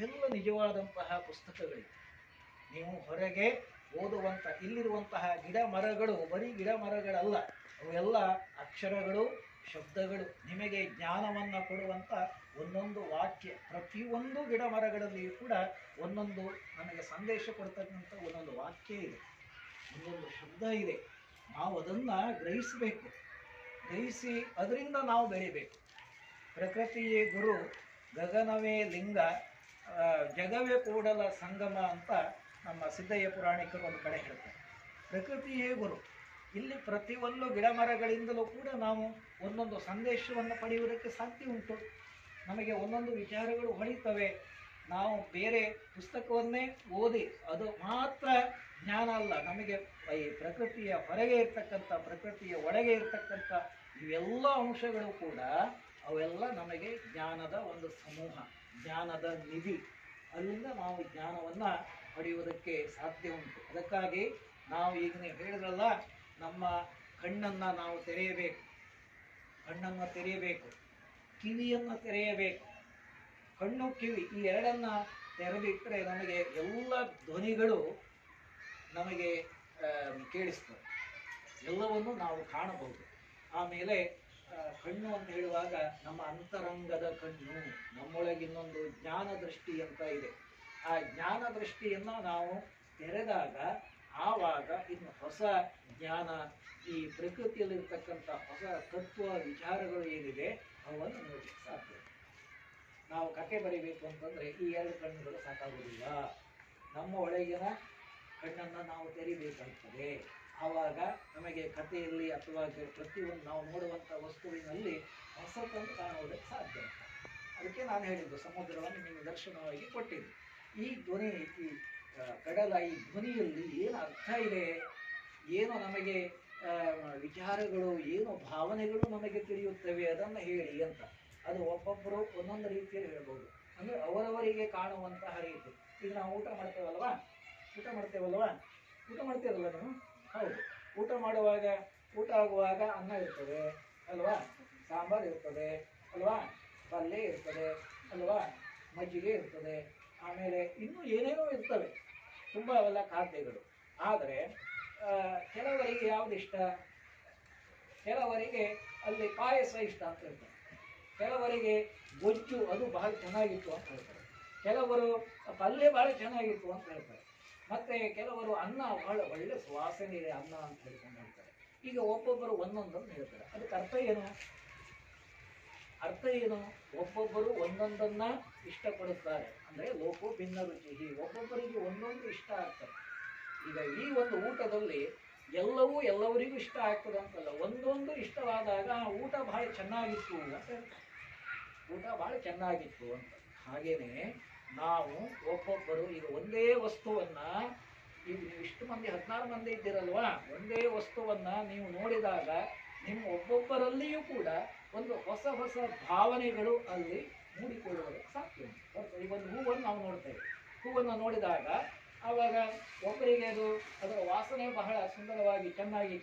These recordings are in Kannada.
ಇವೆಲ್ಲ ನಿಜವಾದಂತಹ ಪುಸ್ತಕಗಳಿವೆ. ನೀವು ಹೊರಗೆ ಓದುವಂಥ ಇಲ್ಲಿರುವಂತಹ ಗಿಡ ಮರಗಳು, ಬರೀ ಗಿಡ ಮರಗಳಲ್ಲ, ಅವೆಲ್ಲ ಅಕ್ಷರಗಳು, ಶಬ್ದಗಳು, ನಿಮಗೆ ಜ್ಞಾನವನ್ನು ಕೊಡುವಂಥ ಒಂದೊಂದು ವಾಕ್ಯ, ಪ್ರತಿಯೊಂದು ಗಿಡ ಮರಗಳಲ್ಲಿಯೂ ಕೂಡ ಒಂದೊಂದು ನಮಗೆ ಸಂದೇಶ ಕೊಡ್ತಕ್ಕಂಥ ಒಂದೊಂದು ವಾಕ್ಯ ಇದೆ. ಒಂದೊಂದು ಶಬ್ದ ಇದೆ. ನಾವು ಅದನ್ನು ಗ್ರಹಿಸಬೇಕು. ಗ್ರಹಿಸಿ ಅದರಿಂದ ನಾವು ಬೆಳಿಬೇಕು. ಪ್ರಕೃತಿಯೇ ಗುರು, ಗಗನವೇ ಲಿಂಗ ಜಗವೇ ಕೂಡಲ ಸಂಗಮ ಅಂತ ನಮ್ಮ ಸಿದ್ದಯ್ಯ ಪುರಾಣಿಕರು ಒಂದು ಕಡೆ ಹೇಳ್ತಾರೆ. ಪ್ರಕೃತಿಯೇ ಗುರು. ಇಲ್ಲಿ ಪ್ರತಿಯೊಂದು ಗಿಡ ಮರಗಳಿಂದಲೂ ಕೂಡ ನಾವು ಒಂದೊಂದು ಸಂದೇಶವನ್ನು ಪಡೆಯುವುದಕ್ಕೆ ಸಾಧ್ಯ ಉಂಟು. ನಮಗೆ ಒಂದೊಂದು ವಿಚಾರಗಳು ಹೊಳಿತವೆ. ನಾವು ಬೇರೆ ಪುಸ್ತಕವನ್ನೇ ಓದಿ ಅದು ಮಾತ್ರ ಜ್ಞಾನ ಅಲ್ಲ. ನಮಗೆ ಈ ಪ್ರಕೃತಿಯ ಹೊರಗೆ ಇರ್ತಕ್ಕಂಥ, ಪ್ರಕೃತಿಯ ಒಳಗೆ ಇರ್ತಕ್ಕಂಥ ಇವೆಲ್ಲ ಅಂಶಗಳು ಕೂಡ ಅವೆಲ್ಲ ನಮಗೆ ಜ್ಞಾನದ ಒಂದು ಸಮೂಹ. ಜ್ಞಾನದ ನಿಧಿ. ಅಲ್ಲಿಂದ ನಾವು ಜ್ಞಾನವನ್ನು ಪಡೆಯುವುದಕ್ಕೆ ಸಾಧ್ಯ ಉಂಟು. ಅದಕ್ಕಾಗಿ ನಾವು ಈಗ ನೀವು ಹೇಳಿದ್ರಲ್ಲ, ನಮ್ಮ ಕಣ್ಣನ್ನು ನಾವು ತೆರೆಯಬೇಕು. ಕಣ್ಣನ್ನು ತೆರೆಯಬೇಕು. ಕಿವಿಯನ್ನು ತೆರೆಯಬೇಕು. ಕಣ್ಣು, ಕಿವಿ ಈ ಎರಡನ್ನು ತೆರೆದಿಟ್ಟರೆ ನಮಗೆ ಎಲ್ಲ ಧ್ವನಿಗಳು ನಮಗೆ ಕೇಳಿಸ್ತವೆ. ಎಲ್ಲವನ್ನು ನಾವು ಕಾಣಬಹುದು. ಆಮೇಲೆ ಕಣ್ಣು ಅಂತ ಹೇಳುವಾಗ ನಮ್ಮ ಅಂತರಂಗದ ಕಣ್ಣು, ನಮ್ಮೊಳಗೆ ಇನ್ನೊಂದು ಜ್ಞಾನ ದೃಷ್ಟಿ ಅಂತ ಇದೆ. ಆ ಜ್ಞಾನ ದೃಷ್ಟಿಯನ್ನು ನಾವು ತೆರೆದಾಗ ಆವಾಗ ಇನ್ನು ಹೊಸ ಜ್ಞಾನ, ಈ ಪ್ರಕೃತಿಯಲ್ಲಿರ್ತಕ್ಕಂಥ ಹೊಸ ತತ್ವ, ವಿಚಾರಗಳು ಏನಿದೆ, ಅವನ್ನು ನೋಡಲಿಕ್ಕೆ ಸಾಧ್ಯ. ನಾವು ಕತೆ ಬರೀಬೇಕು ಅಂತಂದರೆ ಈ ಎರಡು ಕಣ್ಣುಗಳು ಸಾಕಾಗುವುದಿಲ್ಲ. ನಮ್ಮ ಒಳಗಿನ ಕಣ್ಣನ್ನು ನಾವು ತೆರಿಬೇಕಾಗ್ತದೆ. ಆವಾಗ ನಮಗೆ ಕಥೆಯಲ್ಲಿ ಅಥವಾ ಪ್ರತಿ ಪ್ರತಿಯೊಂದು ನಾವು ನೋಡುವಂಥ ವಸ್ತುವಿನಲ್ಲಿ ಹೊಸತನ್ನು ಕಾಣುವುದಕ್ಕೆ ಸಾಧ್ಯ ಅಂತ ಅದಕ್ಕೆ ನಾನು ಹೇಳಿದ್ದು, ಸಮುದ್ರವನ್ನು ನೀವು ದರ್ಶನವಾಗಿ ಕೊಟ್ಟಿದ್ದು ಈ ಧ್ವನಿ, ಈ ಕಡಲ, ಈ ಧ್ವನಿಯಲ್ಲಿ ಏನು ಅರ್ಥ ಇದೆ? ಏನು ನಮಗೆ ವಿಚಾರಗಳು, ಏನು ಭಾವನೆಗಳು ನಮಗೆ ತಿಳಿಯುತ್ತವೆ? ಅದನ್ನು ಹೇಳಿ ಅಂತ. ಅದು ಒಬ್ಬೊಬ್ಬರು ಒಂದೊಂದು ರೀತಿಯಲ್ಲಿ ಹೇಳ್ಬೋದು. ಅಂದರೆ ಅವರವರಿಗೆ ಕಾಣುವಂತಹ ರೀತಿ. ಈಗ ನಾವು ಊಟ ಮಾಡ್ತೇವಲ್ವಾ? ಊಟ ಮಾಡ್ತೇವಲ್ವಾ? ಊಟ ಮಾಡ್ತೇವಲ್ಲ ನೀವು? ಹೌದು. ಊಟ ಮಾಡುವಾಗ, ಊಟ ಆಗುವಾಗ ಅನ್ನ ಇರ್ತದೆ, ಅಲ್ವಾ? ಸಾಂಬಾರು ಇರ್ತದೆ, ಅಲ್ವಾ? ಪಲ್ಯ ಇರ್ತದೆ, ಅಲ್ವಾ? ಮಜ್ಜಿಗೆ ಇರ್ತದೆ. ಆಮೇಲೆ ಇನ್ನೂ ಏನೇನೋ ಇರ್ತವೆ. ತುಂಬ ಅವೆಲ್ಲ ಖಾದ್ಯಗಳು. ಆದರೆ ಕೆಲವರಿಗೆ ಯಾವ್ದು ಇಷ್ಟ? ಕೆಲವರಿಗೆ ಅಲ್ಲಿ ಪಾಯಸ ಇಷ್ಟ ಅಂತ ಹೇಳ್ತಾರೆ ಕೆಲವರಿಗೆ ಗೊಜ್ಜು ಅದು ಬಹಳ ಚೆನ್ನಾಗಿತ್ತು ಅಂತ ಹೇಳ್ತಾರೆ. ಕೆಲವರು ಪಲ್ಯ ಬಹಳ ಚೆನ್ನಾಗಿತ್ತು ಅಂತ ಹೇಳ್ತಾರೆ. ಮತ್ತೆ ಕೆಲವರು ಅನ್ನ ಬಹಳ ಒಳ್ಳೆ ಸುವಾಸನೆ ಇದೆ ಅನ್ನ ಅಂತ ಹೇಳ್ಕೊಂಡು ಹೇಳ್ತಾರೆ ಈಗ ಒಬ್ಬೊಬ್ಬರು ಒಂದೊಂದನ್ನು ಹೇಳ್ತಾರೆ. ಅದಕ್ಕೆ ಅರ್ಥ ಏನು? ಅರ್ಥ ಏನು? ಒಬ್ಬೊಬ್ಬರು ಒಂದೊಂದನ್ನ ಇಷ್ಟಪಡುತ್ತಾರೆ. ಅಂದ್ರೆ ಲೋಕೋ ಭಿನ್ನ ರುಚಿ. ಒಬ್ಬೊಬ್ಬರಿಗೆ ಒಂದೊಂದು ಇಷ್ಟ ಆಗ್ತದೆ. ಈಗ ಈ ಒಂದು ಊಟದಲ್ಲಿ ಎಲ್ಲವೂ ಎಲ್ಲವರಿಗೂ ಇಷ್ಟ ಆಗ್ತದೆ ಅಂತಲ್ಲ, ಒಂದೊಂದು ಇಷ್ಟವಾದಾಗ ಆ ಊಟ ಬಹಳ ಚೆನ್ನಾಗಿತ್ತು ಅಂತ ಹೇಳ್ತಾರೆ. ಊಟ ಬಹಳ ಚೆನ್ನಾಗಿತ್ತು ಅಂತ. ಹಾಗೇನೆ ನಾವು ಒಬ್ಬೊಬ್ಬರು ಈಗ ಒಂದೇ ವಸ್ತುವನ್ನ ಈಗ ನೀವು ಇಷ್ಟು ಮಂದಿ, ಹದಿನಾರು ಮಂದಿ ಇದ್ದೀರಲ್ವಾ? ಒಂದೇ ವಸ್ತುವನ್ನ ನೀವು ನೋಡಿದಾಗ ನಿಮ್ಮ ಒಬ್ಬೊಬ್ಬರಲ್ಲಿಯೂ ಕೂಡ ಒಂದು ಹೊಸ ಹೊಸ ಭಾವನೆಗಳು ಅಲ್ಲಿ ಮೂಡಿಕೊಳ್ಳುವುದಕ್ಕೆ ಸಾಧ್ಯ. ಉಂಟು. ಈಗ ಒಂದು ಹೂವನ್ನು ನಾವು ನೋಡ್ತೇವೆ. ಹೂವನ್ನು ನೋಡಿದಾಗ ಆವಾಗ ಒಬ್ಬರಿಗೆ ಅದು ಅದರ ವಾಸನೆ ಬಹಳ ಸುಂದರವಾಗಿ ಚೆನ್ನಾಗಿ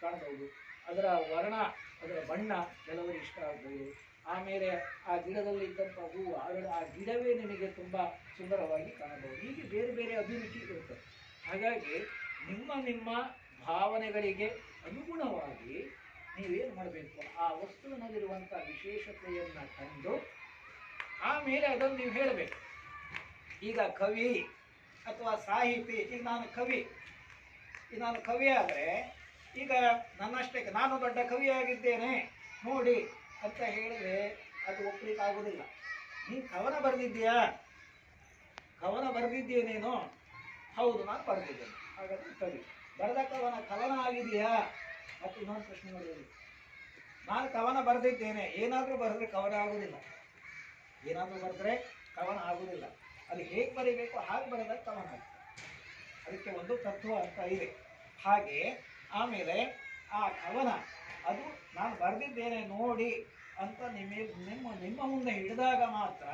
ಕಾಣಬಹುದು. ಅದರ ವರ್ಣ, ಅದರ ಬಣ್ಣ ಕೆಲವರಿಗೆ ಇಷ್ಟ ಆಗ್ಬೋದು. ಆಮೇಲೆ ಆ ಗಿಡದಲ್ಲಿ ಇದ್ದಂಥ ಹೂವು, ಆ ಗಿಡವೇ ನಿಮಗೆ ತುಂಬ ಸುಂದರವಾಗಿ ಕಾಣಬಹುದು. ಹೀಗೆ ಬೇರೆ ಬೇರೆ ಅಭಿರುಚಿ ಇರುತ್ತೆ. ಹಾಗಾಗಿ ನಿಮ್ಮ ನಿಮ್ಮ ಭಾವನೆಗಳಿಗೆ ಅನುಗುಣವಾಗಿ ನೀವೇನು ಮಾಡಬೇಕು? ಆ ವಸ್ತುವಿನಲ್ಲಿರುವಂಥ ವಿಶೇಷತೆಯನ್ನು ಕಂಡು ಆಮೇಲೆ ಅದನ್ನು ನೀವು ಹೇಳಬೇಕು. ಈಗ ಕವಿ ಅಥವಾ ಸಾಹಿತಿ, ಈಗ ನಾನು ಕವಿ. ಈಗ ನಾನು ಕವಿ ಆದರೆ ಈಗ ನನ್ನಷ್ಟೇ ನಾನು ದೊಡ್ಡ ಕವಿಯಾಗಿದ್ದೇನೆ. ನೋಡಿ ಅಂತ ಹೇಳಿದ್ರೆ ಅದು ಒಪ್ಲಿಕ್ಕೆ ಆಗೋದಿಲ್ಲ. ನೀನು ಕವನ ಬರೆದಿದ್ದೀಯಾ? ಕವನ ಬರೆದಿದ್ದೀಯ ನೀನು? ಹೌದು, ನಾನು ಬರೆದಿದ್ದೇನೆ. ಹಾಗಾದ್ರೆ ಸರಿ. ಬರೆದ ಕವನ ಕವನ ಆಗಿದೆಯಾ? ಮತ್ತು ಇನ್ನೊಂದು ಪ್ರಶ್ನೆ ನೋಡಿರಿ ನಾನು ಕವನ ಬರೆದಿದ್ದೇನೆ. ಏನಾದರೂ ಬರೆದ್ರೆ ಕವನ ಆಗೋದಿಲ್ಲ. ಏನಾದರೂ ಬರೆದ್ರೆ ಕವನ ಆಗೋದಿಲ್ಲ. ಅದು ಹೇಗೆ ಬರೀಬೇಕು, ಹಾಗೆ ಬರೆದಾಗ ಕವನ ಆಗ್ತದೆ. ಅದಕ್ಕೆ ಒಂದು ತತ್ವ ಅಂತ ಇದೆ. ಹಾಗೆ, ಆಮೇಲೆ ಆ ಕವನ ಅದು ನಾನು ಬರೆದಿದ್ದೇನೆ ನೋಡಿ ಅಂತ ನಿಮ್ಮ ನಿಮ್ಮ ನಿಮ್ಮ ಮುಂದೆ ಹಿಡಿದಾಗ ಮಾತ್ರ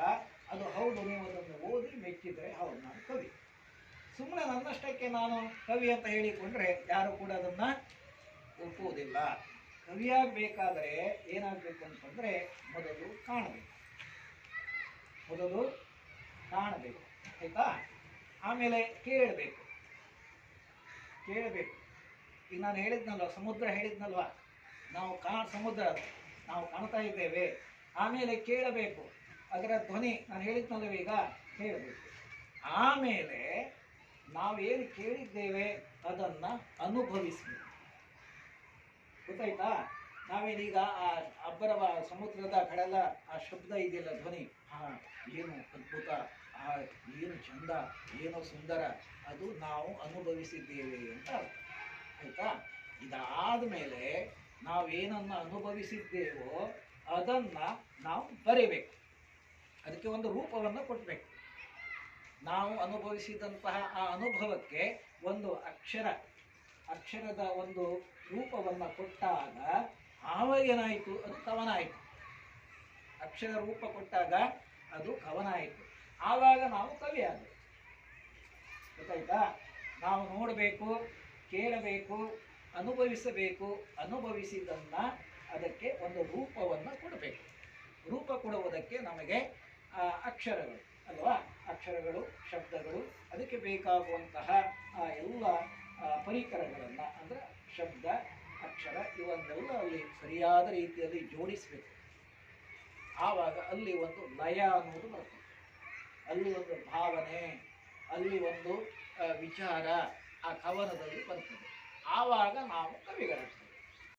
ಅದು ಹೌದು, ನೀವು ಅದನ್ನು ಓದಿ ಮೆಚ್ಚಿದರೆ ಹೌದು, ನಾನು ಕವಿ. ಸುಮ್ಮನೆ ನನ್ನಷ್ಟಕ್ಕೆ ನಾನು ಕವಿ ಅಂತ ಹೇಳಿಕೊಂಡ್ರೆ ಯಾರು ಕೂಡ ಅದನ್ನು ಒಪ್ಪುವುದಿಲ್ಲ. ಕವಿಯಾಗಬೇಕಾದರೆ ಏನಾಗಬೇಕು ಅಂತಂದರೆ ಮೊದಲು ಕಾಣಬೇಕು. ಮೊದಲು ಕಾಣಬೇಕು, ಆಯ್ತಾ? ಆಮೇಲೆ ಕೇಳಬೇಕು. ಕೇಳಬೇಕು. ಈಗ ನಾನು ಹೇಳಿದ್ನಲ್ವ, ಸಮುದ್ರ ಹೇಳಿದ್ನಲ್ವ? ನಾವು ಕಾಣ ಸಮುದ್ರ. ನಾವು ಕಾಣ್ತಾ ಇದ್ದೇವೆ. ಆಮೇಲೆ ಕೇಳಬೇಕು. ಅದರ ಧ್ವನಿ, ನಾನು ಹೇಳಿದ್ನಲ್ಲವೇ ಈಗ, ಕೇಳಬೇಕು. ಆಮೇಲೆ ನಾವೇನು ಕೇಳಿದ್ದೇವೆ, ಅದನ್ನ ಅನುಭವಿಸಬೇಕು. ಗೊತ್ತಾಯ್ತಾ? ನಾವೇನೀಗ ಆ ಅಬ್ಬರ ಸಮುದ್ರದ ಕಡಲ ಆ ಶಬ್ದ ಇದೆಯಲ್ಲ ಧ್ವನಿ? ಹಾ, ಏನು ಅದ್ಭುತ, ಆ ಏನು ಚಂದ, ಏನು ಸುಂದರ, ಅದು ನಾವು ಅನುಭವಿಸಿದ್ದೇವೆ ಅಂತ ಆಯ್ತಾ? ಇದಾದ ಮೇಲೆ ನಾವೇನನ್ನ ಅನುಭವಿಸಿದ್ದೇವೋ ಅದನ್ನ ನಾವು ಬರೀಬೇಕು. ಅದಕ್ಕೆ ಒಂದು ರೂಪವನ್ನು ಕೊಡಬೇಕು ನಾವು ಅನುಭವಿಸಿದಂತಹ ಆ ಅನುಭವಕ್ಕೆ ಒಂದು ಅಕ್ಷರ, ಅಕ್ಷರದ ಒಂದು ರೂಪವನ್ನು ಕೊಟ್ಟಾಗ ಆವ ಏನಾಯಿತು ಅದು ಕವನ ಆಯಿತು ಅಕ್ಷರ ರೂಪ ಕೊಟ್ಟಾಗ ಅದು ಕವನ ಆಯಿತು ಆವಾಗ ನಾವು ಕವಿ ಆದೆವು. ಗೊತ್ತಾಯ್ತಾ? ನಾವು ನೋಡಬೇಕು, ಕೇಳಬೇಕು ಅನುಭವಿಸಬೇಕು, ಅನುಭವಿಸಿದ್ದನ್ನು ಅದಕ್ಕೆ ಒಂದು ರೂಪವನ್ನು ಕೊಡಬೇಕು. ರೂಪ ಕೊಡುವುದಕ್ಕೆ ನಮಗೆ ಅಕ್ಷರಗಳು, ಅಲ್ವಾ? ಅಕ್ಷರಗಳು, ಶಬ್ದಗಳು, ಅದಕ್ಕೆ ಬೇಕಾಗುವಂತಹ, ಆ, ಎಲ್ಲ ಪರಿಕರಗಳನ್ನು, ಅಂದರೆ ಶಬ್ದ, ಅಕ್ಷರ ಇವನ್ನೆಲ್ಲ ಅಲ್ಲಿ ಸರಿಯಾದ ರೀತಿಯಲ್ಲಿ ಜೋಡಿಸಬೇಕು. ಆವಾಗ ಅಲ್ಲಿ ಒಂದು ಲಯ ಅನ್ನೋದು ಬರ್ತದೆ. ಅಲ್ಲಿ ಒಂದು ಭಾವನೆ, ಅಲ್ಲಿ ಒಂದು ವಿಚಾರ ಆ ಕವನದಲ್ಲಿ ಬರ್ತದೆ. ಆವಾಗ ನಾವು ಕವಿಗಳಾಗ್ತೇವೆ